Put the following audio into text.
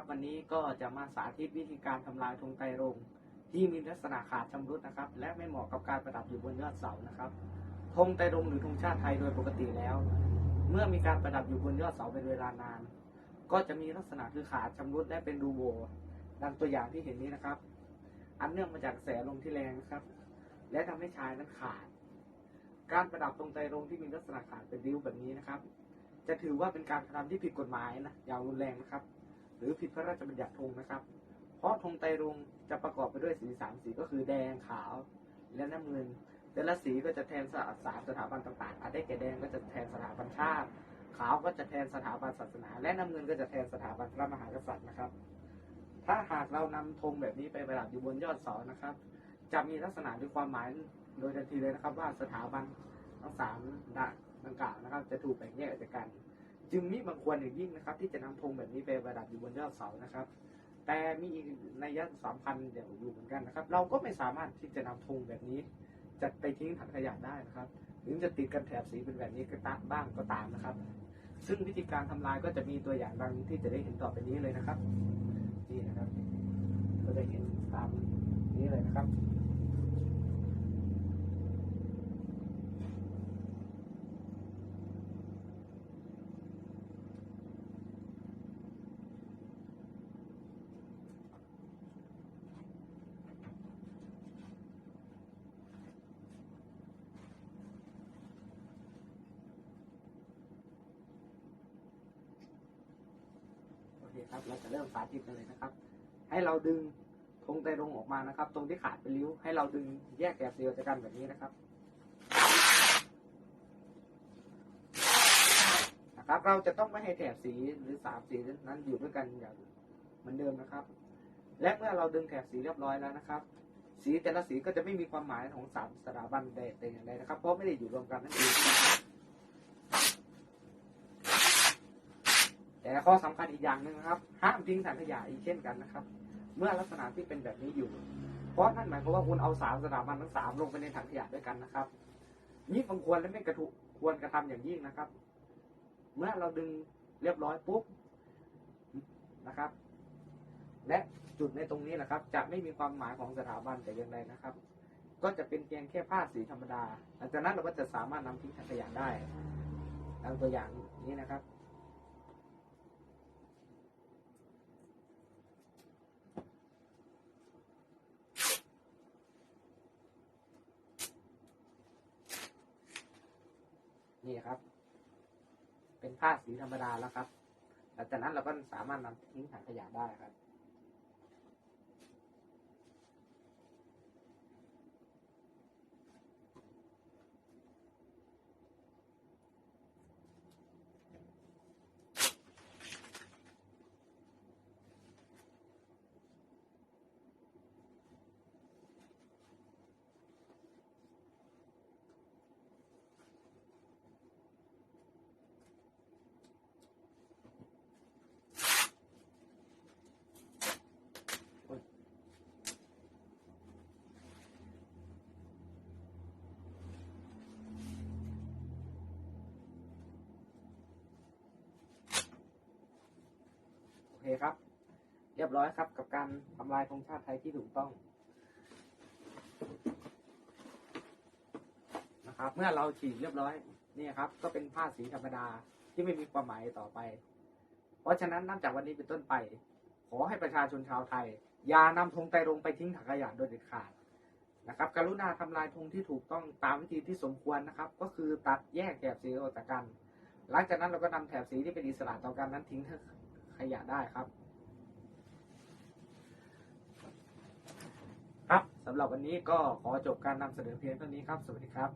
ับวันนี้ก็จะมาสาธิตวิธีการทำลายธงไตรรงที่มีลักษณะขาดชำรุดนะครับ และไม่เหมาะกับการประดับอยู่บนยอดเสานะครับธงไตรรงหรือธงชาติไทยโดยปกติแล้ว เมื่อมีการประดับอยู่บนยอดเสาเป็นเวลานาน ก็จะมีลักษณะคือขาดชำรุดและเป็นรูโหว่ดังตัวอย่างที่เห็นนี้นะครับ อันเนื่องมาจากแสลมที่แรงนะครับ และทำให้ชายนั้นขาด การประดับธงไตรรงที่มีลักษณะขาดเป็นริ้วแบบนี้นะครับ จะถือว่าเป็นการกระทำที่ผิดกฎหมายนะอย่างรุนแรงนะครับ หรือผิดพระราชบัญญัติธงนะครับ เพราะธงไตรรงจะประกอบไปด้วยสีสามสีก็คือแดงขาว และน้ำเงิน แต่ละสีก็จะแทนสสามสถาบันต่างๆอาจได้แก่แดงก็จะแทนสถาบันชาติ ขาวก็จะแทนสถาบันศาสนา และน้ำเงินก็จะแทนสถาบันพระมหากษัตริย์นะครับ ถ้าหากเรานำธงแบบนี้ไปประดับอยู่บนยอดเสานะครับ จะมีลักษณะหรือความหมายโดยทันทีเลยนะครับว่าสถาบันทั้งสามดังกล่าวนะครับ จะถูกแบ่งแยกออกจากกัน จึงมิบังควรอย่างยิ่งนะครับ ที่จะนำธงแบบนี้ไปประดับอยู่บนยอดเสานะครับ แต่มีอีกในยยะสำคัญเดี๋ยวอยู่เหมือนกันนะครับ เราก็ไม่สามารถที่จะนำธงแบบนี้จะไปทิ้งถังขยะได้นะครับถึงจะติดกันแถบสีเป็นแบบนี้ก็ตามบ้างก็ตามนะครับ ซึ่งวิธีการทำลายก็จะมีตัวอย่างดังที่จะได้เห็นต่อไปนี้เลยนะครับนี่นะครับ ก็จะเห็นตามนี้เลยนะครับ คครับเราจะเริ่มสาธิตกันเลยนะครับ ให้เราดึงธงไตรงออกมานะครับ ตรงที่ขาดเป็นริ้ว ให้เราดึงแยกแกบเสียวจากกันแบบนี้นะครับนะครับ เราจะต้องไม่ให้แถบสีหรือสามสีนั้นอยู่ด้วยกันอย่างเหมือนเดิมนะครับ และเมื่อเราดึงแถบสีเรียบร้อยแล้วนะครับ สีแต่ละสีก็จะไม่มีความหมายของสามสถาบันใดแต่อย่างใดนะครับ เพราะไม่ได้อยู่รวมกันนั่นเอง แต่ข้อสำคัญอีกอย่างหนึ่งนะครับห้ามทิ้งถังขยะอีกเช่นกันนะครับ เมื่อลักษณะที่เป็นแบบนี้อยู่ เพราะนั่นหมายความว่าคุณเอาสามสถาบันทั้งสามลงไปในถังขยะด้วยกันนะครับนี่บางควรและไม่กระทุควรกระทำอย่างยิ่งนะครับ เมื่อเราดึงเรียบร้อยปุ๊บนะครับ และจุดในตรงนี้แหละครับ จะไม่มีความหมายของสถาบันแต่อย่างใดนะครับ ก็จะเป็นเพียงแค่ผ้าสีธรรมดาหลังจากนั้นเราก็จะสามารถนำทิ้งถังขยะได้ดังตัวอย่างนี้นะครับ นี่ครับ เป็นผ้าสีธรรมดาแล้วครับหลังจากนั้นเราก็สามารถนำทิ้งถังขยะได้ครับ คครับ เรียบร้อยครับกับการทำลายธงชาติไทยที่ถูกต้องนะครับ เมื่อเราฉีกเรียบร้อยนี่ครับ ก็เป็นผ้าสีธรรมดาที่ไม่มีความหมายต่อไป เพราะฉะนั้นนับจากวันนี้เป็นต้นไป ขอให้ประชาชนชาวไทย อย่านำธงไตรรงไปทิ้งถังขยะโดยเด็ดขาดนะครับ กรุณาทำลายธงที่ถูกต้องตามวิธีที่สมควรนะครับ ก็คือตัดแยกแถบสีออกจากกัน หลังจากนั้นเราก็นำแถบสีที่เป็นอิสระต่อกันนั้นทิ้ง ขยะได้ครับ ครับสำหรับวันนี้ก็ขอจบการนำเสนอเพียงเท่านี้ครับ สวัสดีครับ